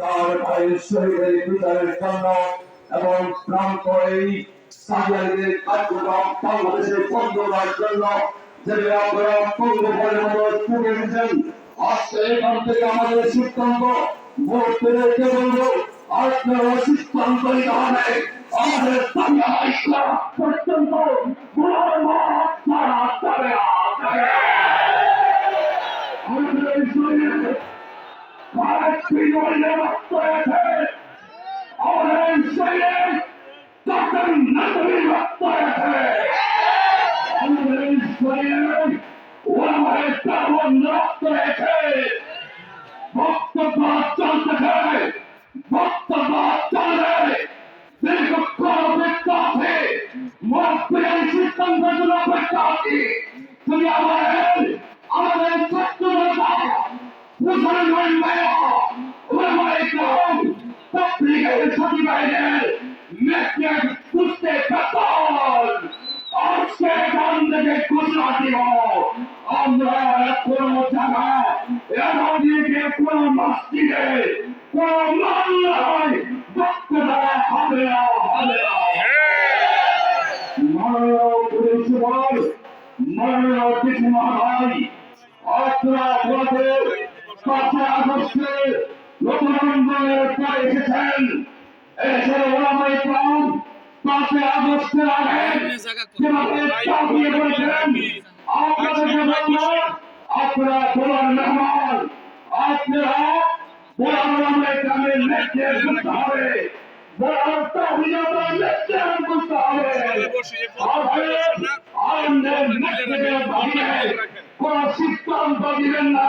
তার ভাইয়ের শরীরের বিচারের জন্য এখান থেকে আমাদের সিদ্ধান্ত, ভোট পেলে বলব? আপনারা সিদ্ধান্ত নিতে হবে। আমাদের কোনো মত ছাড়া যাবে না। আমাদের শরীরে বিজয়ের রক্ত আছে আমাদের শরীরে তখন নতুন রক্ত আছে আমাদের শরীরে ওলামায় কার্বন রক্ত আছে বক্তব্য চলতেছে বক্তব্য চলে দীর্ঘক্ষণ অপেক্ষা আছে মহাপ্রিয় সিদ্ধান্ত জন্য অপেক্ষা আছি তুমি আমাদের আমাদের ছাত্ররা মুসলমান ভাইয়া পত্রিকায় সচিবাইদের মেসেজ বুঝতে পারতাম আজকে গান থেকে ঘোষণা দিব আমরা কোন জায়গা এমনদিকে কোন মসজিদে, কোন মহল্লায় বক্তব্য হবে না হবে না। মাননীয় পুলিশ সুপার, মাননীয় কিছু ভাই আপনারা আমাদের পাঁচই আগস্টে নতুন আন্দোলনের পর এসেছেন। এসে ওলামাই কাম পাঁচই আগস্টের আগে যেভাবে চাপিয়ে পড়েছিলেন আপনাদেরকে বলব আপনারা সিদ্ধান্ত দিবেন না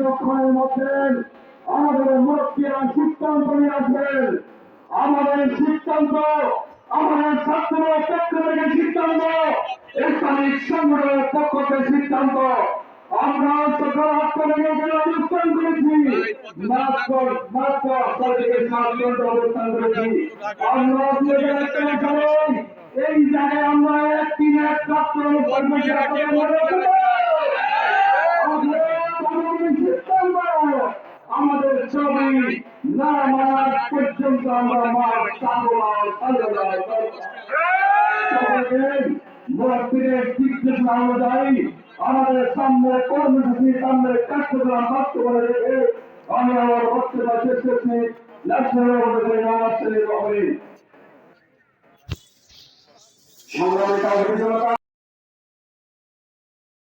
কিছুক্ষণের মধ্যে আমাদের মুরব্বীরা সিদ্ধান্ত নিয়ে আছেন আমাদের সিদ্ধান্ত, আমাদের ছাত্রদের পক্ষ থেকে সিদ্ধান্ত, ইসলামিক সংগঠনের পক্ষ সিদ্ধান্ত। আমরা হাসপাতালে গেলে অবস্থান করেছি আমরা এই জায়গায় আমরা একটি এক ছাত্র না মানার পর্যন্ত আমরা মার চাবো মুরব্বীদের নির্দেশনা অনুযায়ী আমাদের সামনে কর্মসূচি সামনে কার্যক্রম বাস্তব করে রেখে আমি আমার বক্তব্য শেষ করছি। সংগ্রামী